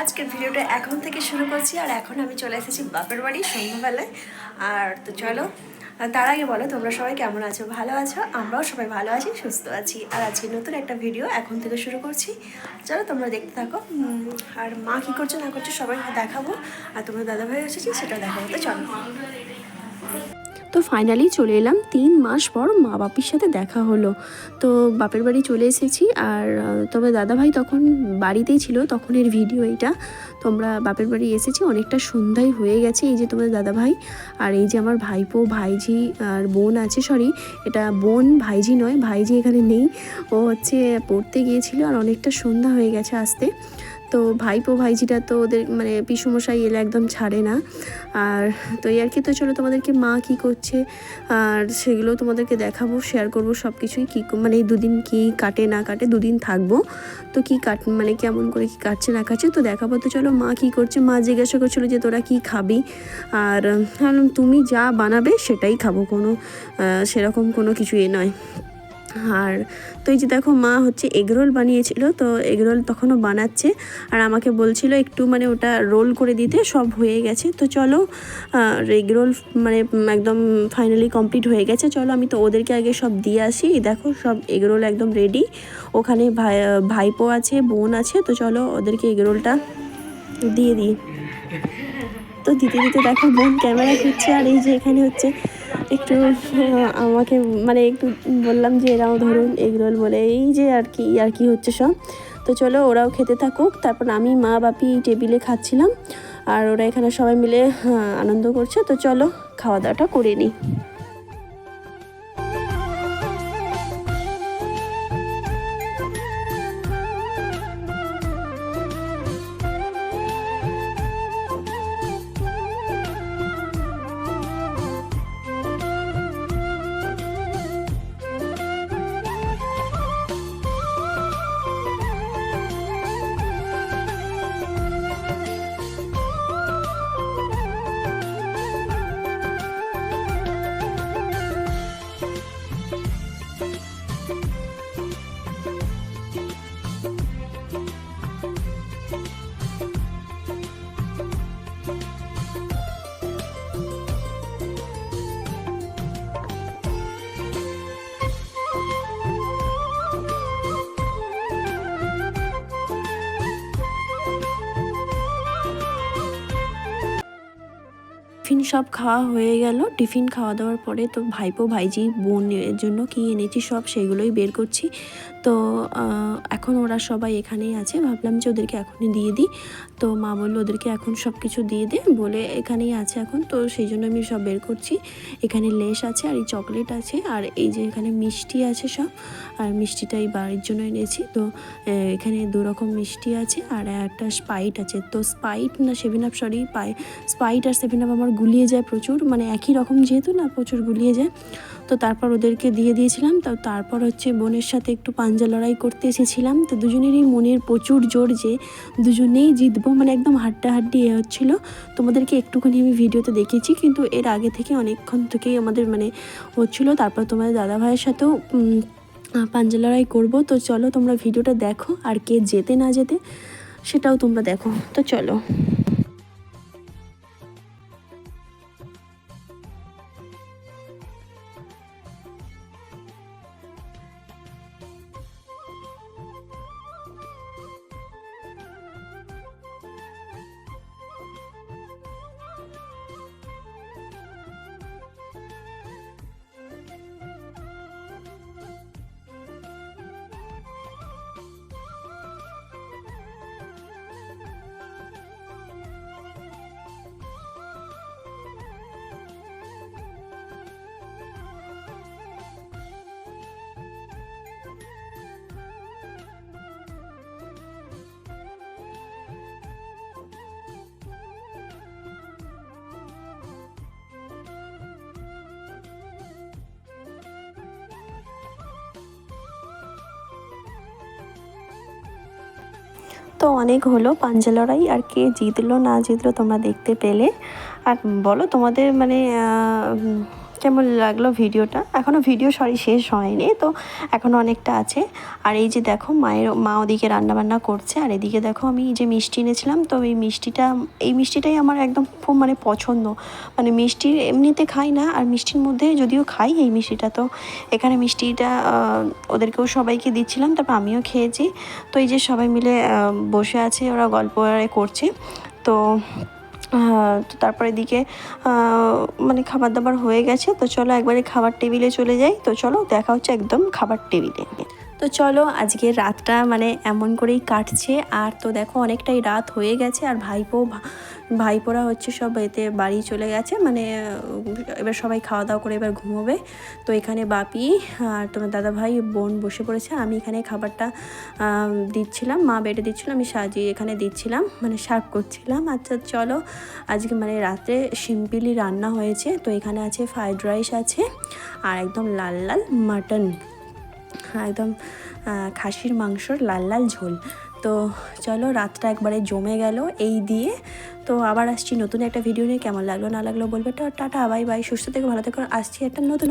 আজকের ভিডিওটা এখন থেকে শুরু করছি, আর এখন আমি চলে এসেছি বাপের বাড়ি সন্ধ্যাবেলায়। আর তো চলো তার আগে বলো, তোমরা সবাই কেমন আছো? ভালো আছো? আমরাও সবাই ভালো আছি, সুস্থ আছি। আর আজকে নতুন একটা ভিডিও এখন থেকে শুরু করছি। চলো, তোমরা দেখতে থাকো। আর মা কী করছ না করছ সবাই দেখাবো। আর তোমরা দাদাভাই এসেছি, সেটা দেখাবো। তো চলো। তো ফাইনালি চলে এলাম। তিন মাস পর মা বাপির সাথে দেখা হলো। তো বাপের বাড়ি চলে এসেছি আর তবে দাদাভাই তখন বাড়িতেই ছিল, তখনের ভিডিও এটা তোমরা বাপের বাড়ি এসেছি, অনেকটা সন্ধ্যায় হয়ে গেছে। এই যে তোমাদের দাদাভাই আর এই যে আমার ভাইপো, ভাইঝি আর বোন আছে সরি এটা বোন, ভাইঝি নয়, ভাইঝি এখানে নেই। ও হচ্ছে পড়তে গিয়েছিল আর অনেকটা সন্ধ্যা হয়ে গেছে আসতে। তো ভাইপো ভাইজিটা তো ওদের মানে পিসুমশাই এলে একদম ছাড়ে না। আর তো এই আর কি, তো চলো তোমাদেরকে মা কি করছে, আর সেগুলো তোমাদেরকে দেখাবো শেয়ার করব সব কিছুই কী মানে দুদিন কি কাটে না কাটে, দুদিন থাকব। তো কি কাট মানে কেমন করে কি কাটছে না কাটছে তো দেখাবো। তো চলো মা কি করছে, মা জিজ্ঞাসা করছিল যে তোরা কি খাবি? আর তুমি যা বানাবে সেটাই খাব কোনো সেরকম কোনো কিছু এ নয়। আর তো এই যে দেখো মা হচ্ছে এগরোল বানিয়েছিল, তো এগরোল তখনও বানাচ্ছে। আর আমাকে বলছিল একটু মানে ওটা রোল করে দিতে, সব হয়ে গেছে। তো চলো এগরোল মানে একদম ফাইনালি কমপ্লিট হয়ে গেছে। চলো আমি তো ওদেরকে আগে সব দিয়ে আসি। দেখো সব এগরোল একদম রেডি ওখানে ভাই, ভাইপো আছে, বোন আছে, তো চলো ওদেরকে এগরোলটা দিয়ে দিই। তো দিতে দিতে দেখো বোন ক্যামেরা খুঁজছে আর এই যে এখানে হচ্ছে একটু আমাকে মানে একটু বললাম যে এরাও ধরুন এগরোল বলে এই যে আর কি আর কি হচ্ছে সব। তো চলো ওরাও খেতে থাকুক। তারপর আমি মা বাপি টেবিলে খাচ্ছিলাম। আর ওরা এখানে সবাই মিলে হ্যাঁ, আনন্দ করছে। তো চলো খাওয়া দাওয়াটা করে নিই। টিফিন সব খাওয়া হয়ে গেল। টিফিন খাওয়া দাওয়ার পরে তো ভাইপো, ভাইজি বোনের জন্য কি এনেছি সব সেগুলোই বের করছি। তো এখন ওরা সবাই এখানেই আছে। ভাবলাম যে ওদেরকে এখনই দিয়ে দিই। তো মা বলল, ওদেরকে এখন সব কিছু দিয়ে দে। বলে, এখানেই আছে এখন। তো সেই জন্য আমি সব বের করছি। এখানে লেস আছে আর এই চকলেট আছে। আর এই যে এখানে মিষ্টি আছে সব। আর মিষ্টিটা এই বাড়ির জন্য এনেছি। তো এখানে দু রকম মিষ্টি আছে আর একটা স্পাইট আছে। তো স্পাইট না সেভেন আপ, সরি, পাই, স্পাইট আর সেভেন আপ আমার গুলিয়ে যায় প্রচুর মানে একই রকম যেহেতু না প্রচুর গুলিয়ে যায়। তো তারপর ওদেরকে দিয়ে দিয়েছিলাম, তো তারপর হচ্ছে বোনের সাথে একটু পাঞ্জা লড়াই করতে এসেছিলাম। তো দুজনেরই মনের প্রচুর জোর যে দুজনেই জিতবো মানে একদম হাড্ডাহাড্ডি এ হচ্ছিল। তোমাদেরকে একটুখানি আমি ভিডিওতে দেখেছি কিন্তু এর আগে থেকে অনেকক্ষণ থেকেই আমাদের মানে হচ্ছিল। তারপর তোমাদের দাদা ভাইয়ের সাথেও পাঞ্জা লড়াই করব। তো চলো তোমরা ভিডিওটা দেখো, আর কে যেতে না যেতে সেটাও তোমরা দেখো। তো চলো। তো অনেক হলো, পাঞ্জা লড়াই আর কে জিতলো না জিতলো তোমরা দেখতে পেলে। আর বলো তোমাদের মানে কেমন লাগল ভিডিওটা? এখনও ভিডিও সরি শেষ হয়নি, তো এখনও অনেকটা আছে। আর এই যে দেখো, মায়ের, মা ওদিকে রান্নাবান্না করছে, আর এদিকে দেখো আমি যে মিষ্টি এনেছিলাম, তো এই মিষ্টিটা, এই মিষ্টিটাই আমার একদম খুব মানে পছন্দ। মানে মিষ্টি এমনিতে খাই না, আর মিষ্টির মধ্যে যদিও খাই এই মিষ্টিটা, তো এখানে মিষ্টিটা ওদেরকেও সবাইকে দিচ্ছিলাম, তারপর আমিও খেয়েছি। তো এই যে সবাই মিলে বসে আছে, ওরা গল্প করছে। তো তো তারপরে এদিকে মানে খাবার দাবার হয়ে গেছে, তো চলো একবারে খাবার টেবিলে চলে যাই, তো চলো দেখা হচ্ছে একদম খাবার টেবিলে তো চলো, আজকে রাতটা মানে এমন করেই কাটছে। আর তো দেখো, অনেকটাই রাত হয়ে গেছে, আর ভাইপো ভাইপোরা হচ্ছে সব এতে বাড়ি চলে গেছে। মানে এবার সবাই খাওয়া দাওয়া করে এবার ঘুমোবে। তো এখানে বাপি আর তোমার দাদা ভাই বোন বসে পড়েছে। আমি এখানে খাবারটা দিচ্ছিলাম, মা বেটে দিচ্ছিল, আমি সাজিয়ে এখানে দিচ্ছিলাম মানে সার্ভ করছিলাম। আচ্ছা চলো, আজকে মানে রাত্রে সিম্পলি রান্না হয়েছে। তো এখানে আছে ফ্রাইড রাইস আছে, আর একদম লাল লাল মাটন। একদম খাসির মাংসর লাল লাল ঝোল। তো চলো রাতটা একবারে জমে গেল এই দিয়ে। তো আবার আসছি নতুন একটা ভিডিও নিয়ে। কেমন লাগল না লাগল বলবে? টাটা বাই বাই সুস্থ থেকে, ভালো থেকে। আসছি একটা নতুন